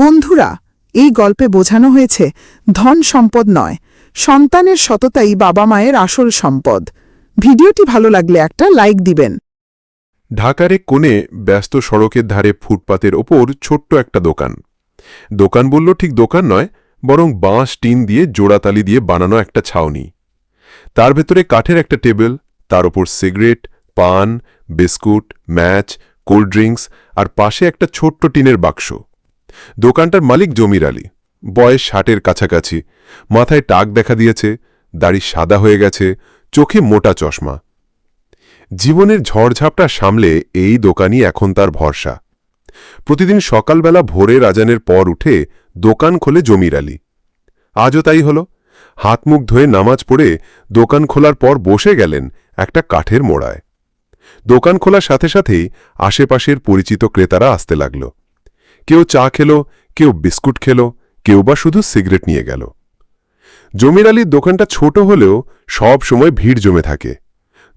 বন্ধুরা, এই গল্পে বোঝানো হয়েছে, ধন সম্পদ নয়, সন্তানের সততাই বাবা মায়ের আসল সম্পদ। ভিডিওটি ভালো লাগলে একটা লাইক দিবেন। ঢাকার কোণে ব্যস্ত সড়কের ধারে ফুটপাতের ওপর ছোট্ট একটা দোকান। দোকান বলল, ঠিক দোকান নয়, বরং বাঁশ, টিন দিয়ে জোড়াতালি দিয়ে বানানো একটা ছাউনি। তার ভেতরে কাঠের একটা টেবিল, তার ওপর সিগারেট, পান, বিস্কুট, ম্যাচ, কোল্ড ড্রিঙ্কস আর পাশে একটা ছোট্ট টিনের বাক্স। দোকানটার মালিক জমির আলী। বয়স ষাটের কাছাকাছি। মাথায় টাক দেখা দিয়েছে, দাড়ি সাদা হয়ে গেছে, চোখে মোটা চশমা। জীবনের ঝড়ঝাপটা সামলে এই দোকানই এখন তার ভরসা। প্রতিদিন সকালবেলা ভোরের আজানের পর উঠে দোকান খোলে জমির আলী। আজও তাই হল। হাত মুখ ধুয়ে নামাজ পড়ে দোকান খোলার পর বসে গেলেন একটা কাঠের মোড়ায়। দোকান খোলার সাথে সাথেই আশেপাশের পরিচিত ক্রেতারা আসতে লাগল। কেউ চা খেল, কেউ বিস্কুট খেল, কেউ বা শুধু সিগারেট নিয়ে গেল। জমির আলীর দোকানটা ছোট হলেও সব সময় ভিড় জমে থাকে।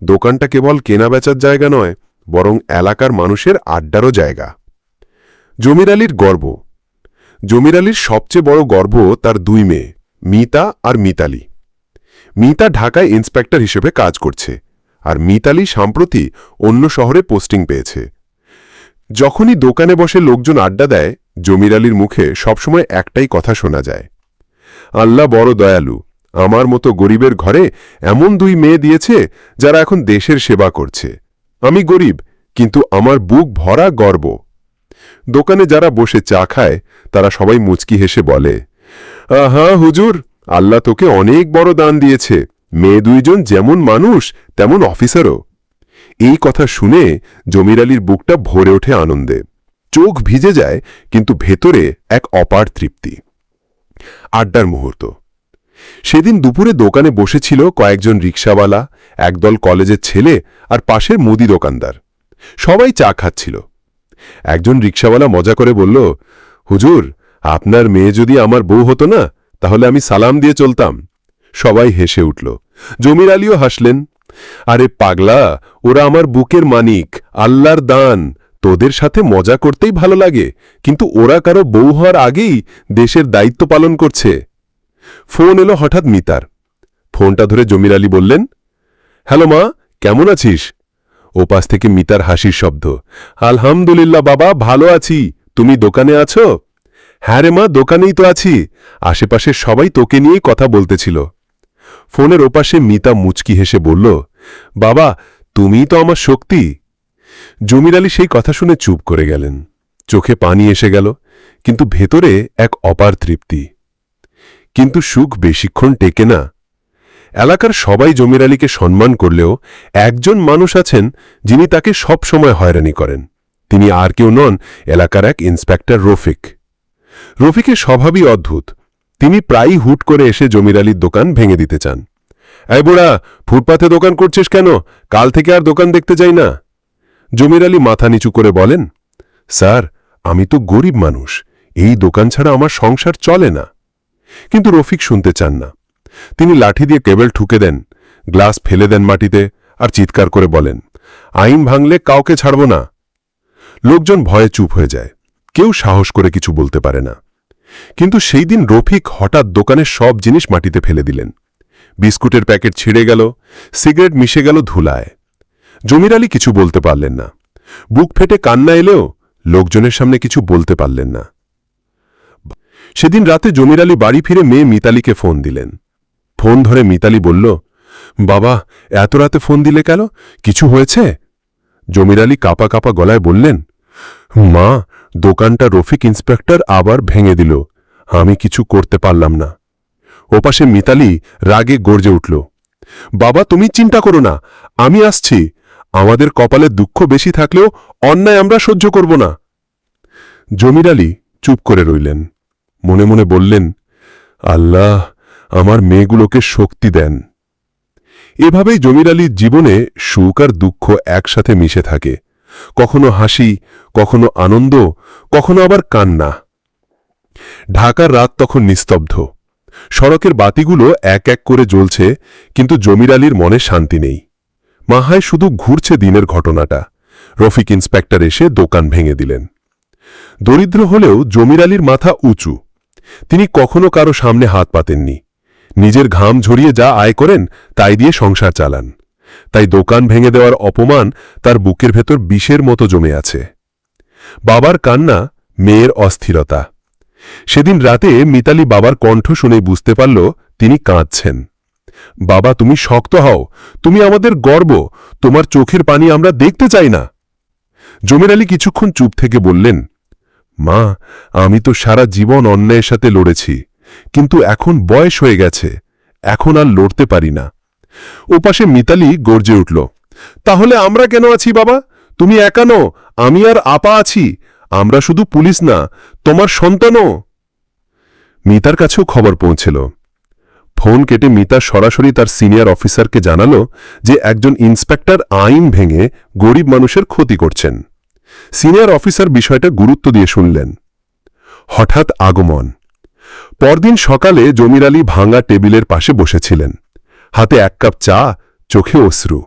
দোকানটা কেবল কেনাবেচার জায়গা নয়, বরং এলাকার মানুষের আড্ডারও জায়গা। জমির আলীর গর্ব। জমির আলীর সবচেয়ে বড় গর্ব তার দুই মেয়ে, মিতা আর মিতালি। মিতা ঢাকায় ইন্সপেক্টর হিসেবে কাজ করছে, আর মিতালি সাম্প্রতি অন্য শহরে পোস্টিং পেয়েছে। যখনই দোকানে বসে লোকজন আড্ডা দেয়, জমির আলীর মুখে সবসময় একটাই কথা শোনা যায়। আল্লাহ বড় দয়ালু, আমার মতো গরিবের ঘরে এমন দুই মেয়ে দিয়েছে যারা এখন দেশের সেবা করছে। আমি গরিব, কিন্তু আমার বুক ভরা গর্ব। দোকানে যারা বসে চা খায়, তারা সবাই মুচকি হেসে বলে, আহা হুজুর, আল্লাহ তোকে অনেক বড় দান দিয়েছে। মেয়ে দুইজন যেমন মানুষ, তেমন অফিসারও এই কথা শুনে জমির আলীর বুকটা ভরে ওঠে আনন্দে। চোখ ভিজে যায়, কিন্তু ভেতরে এক অপার তৃপ্তি। আড্ডার মুহূর্ত। সেদিন দুপুরে দোকানে বসেছিল কয়েকজন রিক্সাওয়ালা, একদল কলেজের ছেলে আর পাশের মুদি দোকানদার। সবাই চা খাচ্ছিল। একজন রিক্সাওয়ালা মজা করে বলল, হুজুর, আপনার মেয়ে যদি আমার বউ হতো না, তাহলে আমি সালাম দিয়ে চলতাম। সবাই হেসে উঠল। জমির আলীও হাসলেন। আরে পাগলা, ওরা আমার বুকের মানিক, আল্লাহর দান। তোদের সাথে মজা করতেই ভালো লাগে, কিন্তু ওরা কারও বউ হওয়ার আগেই দেশের দায়িত্ব পালন করছে। ফোন এলো হঠাৎ মিতার। ফোনটা ধরে জমির আলী বললেন, হ্যালো মা, কেমন আছিস? ওপাশ থেকে মিতার হাসির শব্দ, আলহামদুলিল্লাহ বাবা, ভালো আছি। তুমি দোকানে আছো? হ্যাঁ রে মা, দোকানেই তো আছি। আশেপাশে সবাই তোকে নিয়েই কথা বলতেছিল। ফোনের ওপাশে মিতা মুচকি হেসে বলল, বাবা, তুমিই তো আমার শক্তি। জমির আলী সেই কথা শুনে চুপ করে গেলেন। চোখে পানি এসে গেল, কিন্তু ভেতরে এক অপার তৃপ্তি। কিন্তু সুখ বেশিক্ষণ টেকে না। এলাকার সবাই জমির আলীকে সম্মান করলেও একজন মানুষ আছেন যিনি তাকে সব সময় হয়রানি করেন। তিনি আর কেউ নন এলাকার এক ইন্সপেক্টর রফিক। রফিকের স্বভাবই অদ্ভুত। তিনি প্রায়ই হুট করে এসে জমির আলীর দোকান ভেঙে দিতে চান। এই বুড়া ফুটপাথে দোকান করছিস কেন? কাল থেকে আর দোকান দেখতে যাই না। জমির আলী মাথা নিচু করে বলেন, স্যার, আমি তো গরিব মানুষ। এই দোকান ছাড়া আমার সংসার চলে না। কিন্তু রফিক শুনতে চান না। তিনি লাঠি দিয়ে কেবল ঠুকে দেন, গ্লাস ফেলে দেন মাটিতে আর চিৎকার করে বলেন, আইন ভাঙলে কাউকে ছাড়ব না। লোকজন ভয়ে চুপ হয়ে যায়। কেউ সাহস করে কিছু বলতে পারে না। কিন্তু সেই দিন রফিক হঠাৎ দোকানের সব জিনিস মাটিতে ফেলে দিলেন। বিস্কুটের প্যাকেট ছিঁড়ে গেল, সিগারেট মিশে গেল ধুলায়। জমির আলী কিছু বলতে পারলেন না। বুক ফেটে কান্না এলেও লোকজনের সামনে কিছু বলতে পারলেন না। সেদিন রাতে জমির আলী বাড়ি ফিরে মেয়ে মিতালিকে ফোন দিলেন। ফোন ধরে মিতালি বলল, বাবা, এত রাতে ফোন দিলে কেন? কিছু হয়েছে? জমির আলী কাপা কাপা গলায় বললেন, মা দোকানটা রফিক ইন্সপেক্টর আবার ভেঙে দিল। আমি কিছু করতে পারলাম না। ওপাশে মিতালি রাগে গর্জে উঠল, বাবা, তুমি চিন্তা করো না, আমি আসছি। আমাদের কপালে দুঃখ বেশি থাকলেও অন্যায় আমরা সহ্য করব না। জমির আলী চুপ করে রইলেন। মনে মনে বললেন, আল্লাহ, আমার মেয়েগুলোকে শক্তি দেন। এভাবেই জমির আলীর জীবনে সুখ আর দুঃখ একসাথে মিশে থাকে। কখনো হাসি, কখনো আনন্দ, কখনো আবার কান্না। ঢাকার রাত তখন নিস্তব্ধ। সড়কের বাতিগুলো এক এক করে জ্বলছে, কিন্তু জমির আলীর মনে শান্তি নেই। মাহায় শুধু ঘুরছে দিনের ঘটনাটা। রফিক ইন্সপেক্টর এসে দোকান ভেঙে দিলেন। দরিদ্র হলেও জমির আলীর মাথা উঁচু। তিনি কখনো কারও সামনে হাত পাতেননি। নিজের ঘাম ঝরিয়ে যা আয় করেন, তাই দিয়ে সংসার চালান। তাই দোকান ভেঙে দেওয়ার অপমান তার বুকের ভেতর বিষের মতো জমে আছে। বাবার কান্না, মেয়ের অস্থিরতা। সেদিন রাতে মিতালি বাবার কণ্ঠ শুনে বুঝতে পারল তিনি কাঁদছেন। বাবা, তুমি শক্ত হও, তুমি আমাদের গর্ব, তোমার চোখের পানি আমরা দেখতে চাই না। জমির আলী কিছুক্ষণ চুপ থেকে বললেন, মা, আমি তো সারা জীবন অন্যায়ের সাথে লড়েছি, কিন্তু এখন বয়স হয়ে গেছে, এখন আর লড়তে পারি না। ওপাশে মিতালি গর্জে উঠল, তাহলে আমরা কেন আছি বাবা? তুমি একানো আমি আর আপা আছি, আমরা শুধু পুলিশ না, তোমার সন্তানও? মিতার কাছেও খবর পৌঁছিল। ফোন কেটে মিতা সরাসরি তার সিনিয়র অফিসারকে জানালো যে একজন ইন্সপেক্টর আইন ভেঙে গরিব মানুষের ক্ষতি করছেন। সিনিয়র অফিসার বিষয়টা গুরুত্ব দিয়ে শুনলেন। হঠাৎ আগমন। পরদিন সকালে জমির আলী ভাঙা টেবিলের পাশে বসেছিলেন। হাতে এক কাপ চা, চোখে অশ্রু।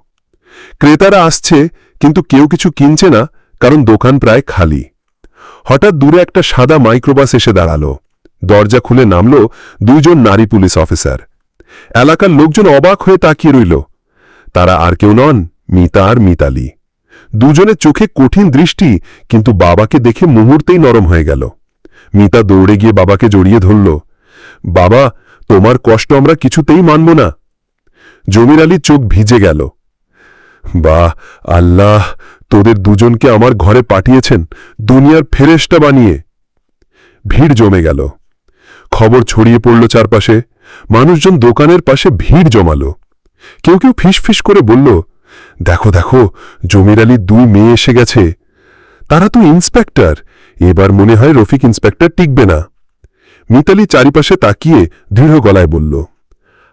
ক্রেতারা আসছে, কিন্তু কেউ কিছু কিনছে না, কারণ দোকান প্রায় খালি। হঠাৎ দূরে একটা সাদা মাইক্রোবাস এসে দাঁড়াল। দরজা খুলে নামল দুইজন নারী পুলিশ অফিসার। এলাকার লোকজন অবাক হয়ে তাকিয়ে রইল। তারা আর কেউ নন, মিতা আর মিতালি। দুজনের চোখে কঠিন দৃষ্টি, কিন্তু বাবাকে দেখে মুহূর্তেই নরম হয়ে গেল। মিতা দৌড়ে গিয়ে বাবাকে জড়িয়ে ধরল। বাবা, তোমার কষ্ট আমরা কিছুতেই মানব না। জমির আলীর চোখ ভিজে গেল। বাহ, আল্লাহ, তোদের দুজনকে আমার ঘরে পাঠিয়েছেন, দুনিয়ার ফেরেস্টা বানিয়ে। ভিড় জমে গেল। খবর ছড়িয়ে পড়ল চারপাশে। মানুষজন দোকানের পাশে ভিড় জমালো। কেউ কেউ ফিসফিস করে বলল, দেখো দেখো, জমির আলীর দুই মেয়ে এসে গেছে। তারা তো ইন্সপেক্টর। এবার মনে হয় রফিক ইন্সপেক্টর টিকবে না। মিতালি চারিপাশে তাকিয়ে দৃঢ় গলায় বলল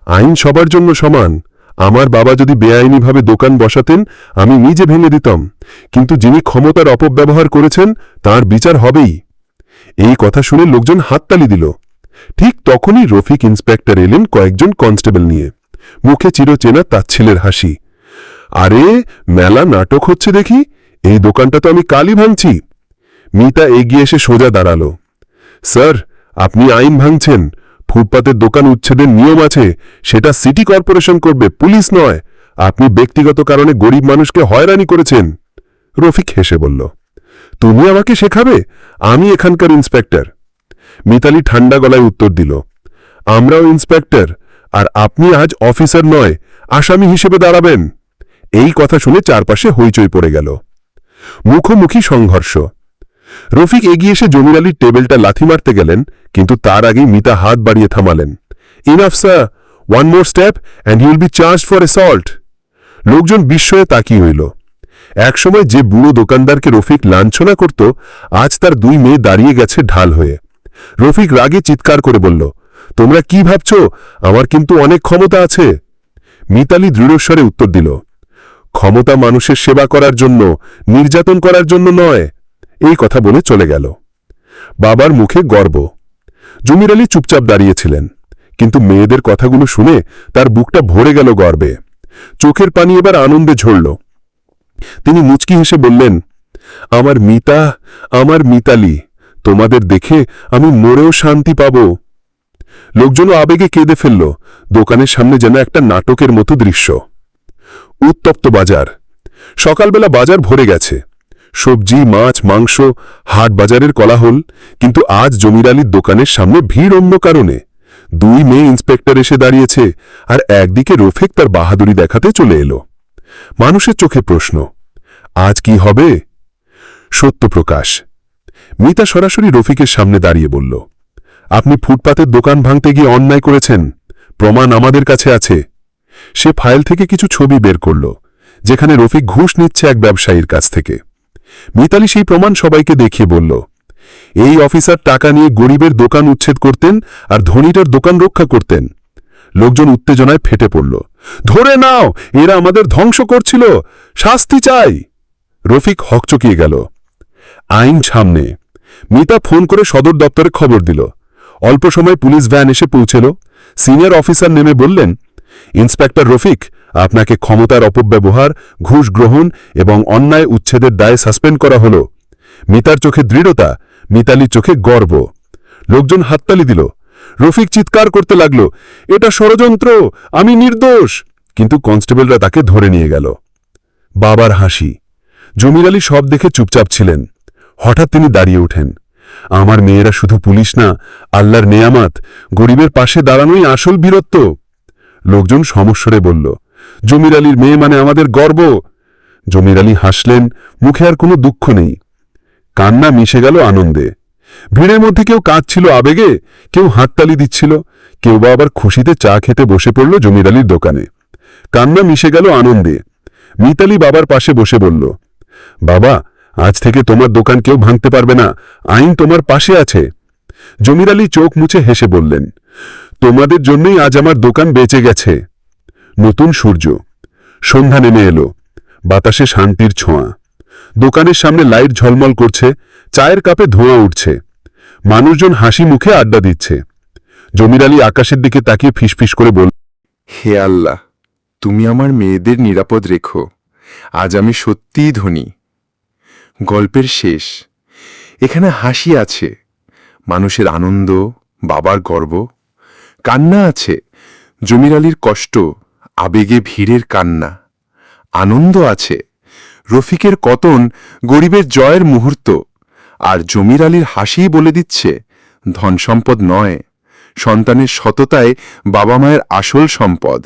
আইন সবার জন্য সমান। আমার বাবা যদি বেআইনিভাবে দোকান বসাতেন, আমি নিজে ভেঙে দিতাম। কিন্তু যিনি ক্ষমতার অপব্যবহার করেছেন, তার বিচার হবেই। এই কথা শুনে লোকজন হাততালি দিল। ঠিক তখনই রফিক ইন্সপেক্টর এলেন কয়েকজন কনস্টেবল নিয়ে। মুখে চির চিরচেনা তাচ্ছিলের হাসি। আরে, মেলা নাটক হচ্ছে দেখি। এই দোকানটা তো আমি কালই ভাঙছি। মিতা এগিয়ে এসে সোজা দাঁড়াল। স্যার, আপনি আইন ভাঙছেন। ফুটপাতের দোকান উচ্ছেদের নিয়ম আছে, সেটা সিটি কর্পোরেশন করবে, পুলিশ নয়। আপনি ব্যক্তিগত কারণে গরিব মানুষকে হয়রানি করেছেন। রফিক হেসে বলল, তুমি আমাকে শেখাবে? আমি এখানকার ইন্সপেক্টর। মিতালি ঠান্ডা গলায় উত্তর দিল, আমরাও ইন্সপেক্টর, আর আপনি আজ অফিসার নয়, আসামি হিসেবে দাঁড়াবেন। এই কথা শুনে চারপাশে হইচই পড়ে গেল। মুখোমুখি সংঘর্ষ। রফিক এগিয়ে এসে জমির আলীর টেবিলটা লাথি মারতে গেলেন, কিন্তু তার আগেই মিতা হাত বাড়িয়ে থামালেন। Enough, sir. One more step and you'll be charge for assault লোকজন বিস্ময়ে তাকিয়ে হইল একসময় যে বুড়ো দোকানদারকে রফিক লাঞ্ছনা করত, আজ তার দুই মেয়ে দাঁড়িয়ে গেছে ঢাল হয়ে। রফিক রাগে চিৎকার করে বলল, তোমরা কি ভাবছ? আমার কিন্তু অনেক ক্ষমতা আছে। মিতালি দৃঢ়স্বরে উত্তর দিল, ক্ষমতা মানুষের সেবা করার জন্য, নির্যাতন করার জন্য নয়। এই কথা বলে চলে গেল। বাবার মুখে গর্ব। জমির আলী চুপচাপ দাঁড়িয়েছিলেন, কিন্তু মেয়েদের কথাগুলো শুনে তার বুকটা ভরে গেল গর্বে। চোখের পানি এবার আনন্দে ঝরল। তিনি মুচকি হেসে বললেন, আমার মিতা, আমার মিতালি, তোমাদের দেখে আমি মরেও শান্তি পাব। লোকজনও আবেগে কেঁদে ফেলল, দোকানের সামনে যেন একটা নাটকের মতো দৃশ্য। উত্তপ্ত বাজার। সকালবেলা বাজার ভরে গেছে। সবজি, মাছ, মাংস, হাট বাজারের কলাহল, কিন্তু আজ জমির আলীর দোকানের সামনে ভিড় অন্য কারণে। দুই মেয়ে ইন্সপেক্টর এসে দাঁড়িয়েছে আর একদিকে রফিক তার বাহাদুরি দেখাতে চলে এলো। মানুষের চোখে প্রশ্ন, আজ কি হবে? সত্যপ্রকাশ মিতা সরাসরি রফিকের সামনে দাঁড়িয়ে বলল, আপনি ফুটপাতের দোকান ভাঙতে গিয়ে অন্যায় করেছেন, প্রমাণ আমাদের কাছে আছে। সে ফাইল থেকে কিছু ছবি বের করল, যেখানে রফিক ঘুষ নিচ্ছে এক ব্যবসায়ীর কাছ থেকে। মিতালি সেই প্রমাণ সবাইকে দেখিয়ে বলল, এই অফিসার টাকা নিয়ে গরিবের দোকান উচ্ছেদ করতেন আর ধনীটার দোকান রক্ষা করতেন। লোকজন উত্তেজনায় ফেটে পড়ল, ধরে নাও, এরা আমাদের ধ্বংস করছিল, শাস্তি চাই! রফিক হকচকিয়ে গেল। আইন সামনে, মিতা ফোন করে সদর দপ্তরে খবর দিল। অল্প সময় পুলিশ ভ্যান এসে পৌঁছল। সিনিয়র অফিসার নেমে বললেন, ইন্সপেক্টর রফিক আপনাকে ক্ষমতার অপব্যবহার, ঘুষ গ্রহণ এবং অন্যায় উচ্ছেদের দায়ে সাসপেন্ড করা হল। মিতার চোখে দৃঢ়তা, মিতালির চোখে গর্ব। লোকজন হাততালি দিল। রফিক চিৎকার করতে লাগল, এটা ষড়যন্ত্র, আমি নির্দোষ! কিন্তু কনস্টেবলরা তাকে ধরে নিয়ে গেল। বাবার হাসি। জমির আলী সব দেখে চুপচাপ ছিলেন। হঠাৎ তিনি দাঁড়িয়ে ওঠেন। আমার মেয়েরা শুধু পুলিশ না, আল্লাহর নেয়ামাত, গরিবের পাশে দাঁড়ানোই আসল বীরত্ব! লোকজন সমস্বরে বলল জমির আলীর মেয়ে মানে আমাদের গর্ব। জমির আলী হাসলেন, মুখে আর কোনো দুঃখ নেই। কান্না মিশে গেল আনন্দে। ভিড়ের মধ্যে কেউ কাঁদছিল আবেগে, কেউ হাততালি দিচ্ছিল, কেউ বা আবার খুশিতে চা খেতে বসে পড়ল জমির আলীর দোকানে। কান্না মিশে গেল আনন্দে। মিতালি বাবার পাশে বসে বলল, বাবা, আজ থেকে তোমার দোকান কেউ ভাঙতে পারবে না, আইন তোমার পাশে আছে। জমির আলী চোখ মুছে হেসে বললেন, তোমাদের জন্যই আজ আমার দোকান বেঁচে গেছে। নতুন সূর্য। সন্ধ্যা নেমে এলো। বাতাসে শান্তির ছোঁয়া। দোকানের সামনে লাইট ঝলমল করছে, চায়ের কাপে ধোঁয়া উঠছে। মানুষজন হাসি মুখে আড্ডা দিচ্ছে। জমির আলী আকাশের দিকে তাকিয়ে ফিসফিস করে বল হে আল্লাহ, তুমি আমার মেয়েদের নিরাপদ রেখো। আজ আমি সত্যিই ধনী। গল্পের শেষ। এখানে হাসি আছে। মানুষের আনন্দ, বাবার গর্ব। কান্না আছে। জমির আলীর কষ্ট আবেগে ভিড়ের কান্না। আনন্দ আছে। রফিকের কতন গরিবের জয়ের মুহূর্ত। আর জমির আলীর হাসিই বলে দিচ্ছে ধন সম্পদ নয়। সন্তানের সততায় বাবা মায়ের আসল সম্পদ।